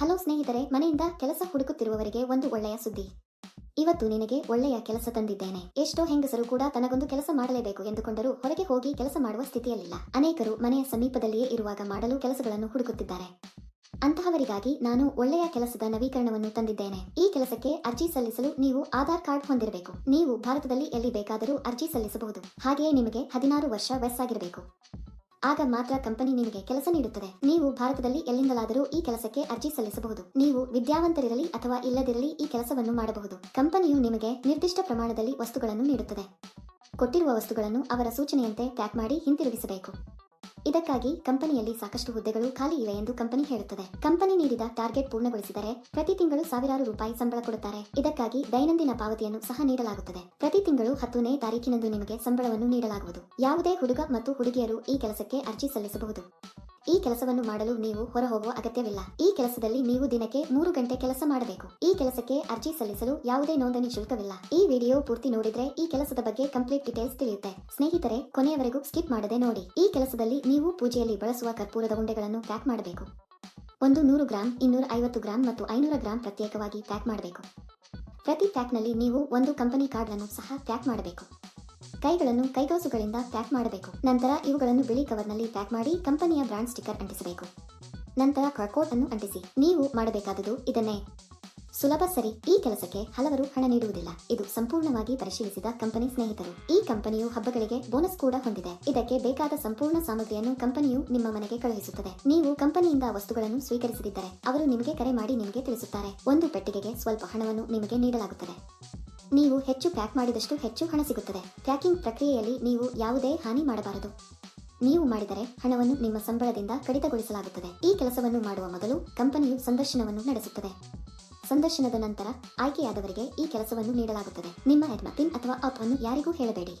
Hello ಸ್ನೇಹಿತರೆ, ಮನೆಯಿಂದ ಕೆಲಸ ಹುಡುಕುತ್ತಿರುವವರಿಗೆ ಒಂದು ಒಳ್ಳೆಯ ಸುದ್ದಿ. ಇವತ್ತು ನಿನಗೆ ಒಳ್ಳೆಯ ಕೆಲಸ ತಂದಿದ್ದೇನೆ. ಎಷ್ಟೋ ಹೆಂಗಸರು ಕೂಡ ತನಗೊಂದು ಕೆಲಸ ಮಾಡಲೇಬೇಕು ಎಂದುಕೊಂಡರೂ ಹೊರಗೆ ಹೋಗಿ ಕೆಲಸ ಮಾಡುವ ಸ್ಥಿತಿಯಲ್ಲಿಲ್ಲ. ಅನೇಕರು ಮನೆಯ ಸಮೀಪದಲ್ಲಿಯೇ ಇರುವಾಗ ಮಾಡಲು ಕೆಲಸಗಳನ್ನು ಹುಡುಕುತ್ತಿದ್ದಾರೆ. ಅಂತಹವರಿಗಾಗಿ ನಾನು ಒಳ್ಳೆಯ ಕೆಲಸದ ನವೀಕರಣವನ್ನು ತಂದಿದ್ದೇನೆ. ಈ ಕೆಲಸಕ್ಕೆ ಅರ್ಜಿ ಸಲ್ಲಿಸಲು ನೀವು ಆಧಾರ್ ಕಾರ್ಡ್ ಹೊಂದಿರಬೇಕು. ನೀವು ಭಾರತದಲ್ಲಿ ಎಲ್ಲಿ ಬೇಕಾದರೂ ಅರ್ಜಿ ಸಲ್ಲಿಸಬಹುದು. ಹಾಗೆಯೇ ನಿಮಗೆ ಹದಿನಾರು ವರ್ಷ ವಯಸ್ಸಾಗಿರಬೇಕು. ಆಗ ಮಾತ್ರ ಕಂಪನಿ ನಿಮಗೆ ಕೆಲಸ ನೀಡುತ್ತದೆ. ನೀವು ಭಾರತದಲ್ಲಿ ಎಲ್ಲಿಂದಲಾದರೂ ಈ ಕೆಲಸಕ್ಕೆ ಅರ್ಜಿ ಸಲ್ಲಿಸಬಹುದು. ನೀವು ವಿದ್ಯಾವಂತರಿರಲಿ ಅಥವಾ ಇಲ್ಲದಿರಲಿ ಈ ಕೆಲಸವನ್ನು ಮಾಡಬಹುದು. ಕಂಪನಿಯು ನಿಮಗೆ ನಿರ್ದಿಷ್ಟ ಪ್ರಮಾಣದಲ್ಲಿ ವಸ್ತುಗಳನ್ನು ನೀಡುತ್ತದೆ. ಕೊಟ್ಟಿರುವ ವಸ್ತುಗಳನ್ನು ಅವರ ಸೂಚನೆಯಂತೆ ಪ್ಯಾಕ್ ಮಾಡಿ ಹಿಂತಿರುಗಿಸಬೇಕು. ಇದಕ್ಕಾಗಿ ಕಂಪನಿಯಲ್ಲಿ ಸಾಕಷ್ಟು ಹುದ್ದೆಗಳು ಖಾಲಿ ಇವೆ ಎಂದು ಕಂಪನಿ ಹೇಳುತ್ತದೆ. ಕಂಪನಿ ನೀಡಿದ ಟಾರ್ಗೆಟ್ ಪೂರ್ಣಗೊಳಿಸಿದರೆ ಪ್ರತಿ ತಿಂಗಳು ಸಾವಿರಾರು ರೂಪಾಯಿ ಸಂಬಳ ಕೊಡುತ್ತಾರೆ. ಇದಕ್ಕಾಗಿ ದೈನಂದಿನ ಪಾವತಿಯನ್ನು ಸಹ ನೀಡಲಾಗುತ್ತದೆ. ಪ್ರತಿ ತಿಂಗಳು ಹತ್ತನೇ ತಾರೀಕಿನಂದು ನಿಮಗೆ ಸಂಬಳವನ್ನು ನೀಡಲಾಗುವುದು. ಯಾವುದೇ ಹುಡುಗ ಮತ್ತು ಹುಡುಗಿಯರು ಈ ಕೆಲಸಕ್ಕೆ ಅರ್ಜಿ ಸಲ್ಲಿಸಬಹುದು. ಈ ಕೆಲಸವನ್ನು ಮಾಡಲು ನೀವು ಹೊರ ಹೋಗುವ ಅಗತ್ಯವಿಲ್ಲ. ಈ ಕೆಲಸದಲ್ಲಿ ನೀವು ದಿನಕ್ಕೆ ಮೂರು ಗಂಟೆ ಕೆಲಸ ಮಾಡಬೇಕು. ಈ ಕೆಲಸಕ್ಕೆ ಅರ್ಜಿ ಸಲ್ಲಿಸಲು ಯಾವುದೇ ನೋಂದಣಿ ಶುಲ್ಕವಿಲ್ಲ. ಈ ವಿಡಿಯೋ ಪೂರ್ತಿ ನೋಡಿದ್ರೆ ಈ ಕೆಲಸದ ಬಗ್ಗೆ ಕಂಪ್ಲೀಟ್ ಡೀಟೇಲ್ಸ್ ತಿಳಿಯುತ್ತೆ. ಸ್ನೇಹಿತರೆ, ಕೊನೆಯವರೆಗೂ ಸ್ಕಿಪ್ ಮಾಡದೆ ನೋಡಿ. ಈ ಕೆಲಸದಲ್ಲಿ ನೀವು ಪೂಜೆಯಲ್ಲಿ ಬಳಸುವ ಕರ್ಪೂರದ ಉಂಡೆಗಳನ್ನು ಪ್ಯಾಕ್ ಮಾಡಬೇಕು. ಒಂದು ನೂರು ಗ್ರಾಂ, ಇನ್ನೂರ ಐವತ್ತು ಗ್ರಾಂ ಮತ್ತು ಐನೂರ ಗ್ರಾಂ ಪ್ರತ್ಯೇಕವಾಗಿ ಪ್ಯಾಕ್ ಮಾಡಬೇಕು. ಪ್ರತಿ ಪ್ಯಾಕ್ನಲ್ಲಿ ನೀವು ಒಂದು ಕಂಪನಿ ಕಾರ್ಡ್ ಅನ್ನು ಸಹ ಪ್ಯಾಕ್ ಮಾಡಬೇಕು. ಕೈಗಳನ್ನು ಕೈಗೋಸುಗಳಿಂದ ಪ್ಯಾಕ್ ಮಾಡಬೇಕು. ನಂತರ ಇವುಗಳನ್ನು ಬಿಳಿ ಕವರ್ನಲ್ಲಿ ಪ್ಯಾಕ್ ಮಾಡಿ ಕಂಪನಿಯ ಬ್ರಾಂಡ್ ಸ್ಟಿಕ್ಕರ್ ಅಂಟಿಸಬೇಕು. ನಂತರ ಕಾರ್ಕೋಟ್ ಅನ್ನು ಅಂಟಿಸಿ. ನೀವು ಮಾಡಬೇಕಾದುದು ಇದನ್ನೇ. ಸುಲಭ ಸರಿ. ಈ ಕೆಲಸಕ್ಕೆ ಹಲವರು ಹಣ ನೀಡುವುದಿಲ್ಲ. ಇದು ಸಂಪೂರ್ಣವಾಗಿ ಪರಿಶೀಲಿಸಿದ ಕಂಪನಿ ಸ್ನೇಹಿತರು. ಈ ಕಂಪನಿಯು ಹಬ್ಬಗಳಿಗೆ ಬೋನಸ್ ಕೂಡ ಹೊಂದಿದೆ. ಇದಕ್ಕೆ ಬೇಕಾದ ಸಂಪೂರ್ಣ ಸಾಮಗ್ರಿಯನ್ನು ಕಂಪನಿಯು ನಿಮ್ಮ ಮನೆಗೆ ಕಳುಹಿಸುತ್ತದೆ. ನೀವು ಕಂಪನಿಯಿಂದ ವಸ್ತುಗಳನ್ನು ಸ್ವೀಕರಿಸದಿದ್ದರೆ, ಅವರು ನಿಮಗೆ ಕರೆ ಮಾಡಿ ನಿಮಗೆ ತಿಳಿಸುತ್ತಾರೆ. ಒಂದು ಪೆಟ್ಟಿಗೆಗೆ ಸ್ವಲ್ಪ ಹಣವನ್ನು ನಿಮಗೆ ನೀಡಲಾಗುತ್ತದೆ. ನೀವು ಹೆಚ್ಚು ಪ್ಯಾಕ್ ಮಾಡಿದಷ್ಟು ಹೆಚ್ಚು ಹಣ ಸಿಗುತ್ತದೆ. ಪ್ಯಾಕಿಂಗ್ ಪ್ರಕ್ರಿಯೆಯಲ್ಲಿ ನೀವು ಯಾವುದೇ ಹಾನಿ ಮಾಡಬಾರದು. ನೀವು ಮಾಡಿದರೆ ಹಣವನ್ನು ನಿಮ್ಮ ಸಂಬಳದಿಂದ ಕಡಿತಗೊಳಿಸಲಾಗುತ್ತದೆ. ಈ ಕೆಲಸವನ್ನು ಮಾಡುವ ಮೊದಲು ಕಂಪನಿಯು ಸಂದರ್ಶನವನ್ನು ನಡೆಸುತ್ತದೆ. ಸಂದರ್ಶನದ ನಂತರ ಆಯ್ಕೆಯಾದವರಿಗೆ ಈ ಕೆಲಸವನ್ನು ನೀಡಲಾಗುತ್ತದೆ. ನಿಮ್ಮ ಹೆಡ್ಮ ಪಿನ್ ಅಥವಾ ಅಪ್ ಅನ್ನು ಯಾರಿಗೂ ಹೇಳಬೇಡಿ.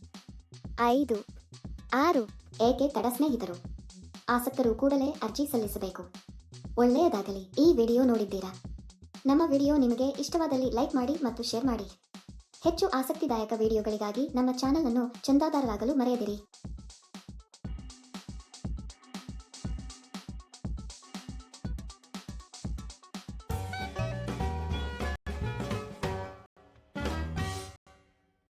ಐದು, ಆರು ಏಕೆ ತಡ ಸ್ನೇಹಿತರು? ಆಸಕ್ತರು ಕೂಡಲೇ ಅರ್ಜಿ ಸಲ್ಲಿಸಬೇಕು. ಒಳ್ಳೆಯದಾಗಲಿ. ಈ ವಿಡಿಯೋ ನೋಡಿದ್ದೀರಾ? ನಮ್ಮ ವಿಡಿಯೋ ನಿಮಗೆ ಇಷ್ಟವಾದಲ್ಲಿ ಲೈಕ್ ಮಾಡಿ ಮತ್ತು ಶೇರ್ ಮಾಡಿ. ಹೆಚ್ಚು ಆಸಕ್ತಿದಾಯಕ ವಿಡಿಯೋಗಳಿಗಾಗಿ ನಮ್ಮ ಚಾನಲ್ ಅನ್ನು ಚಂದಾದಾರರಾಗಲು ಮರೆಯದಿರಿ.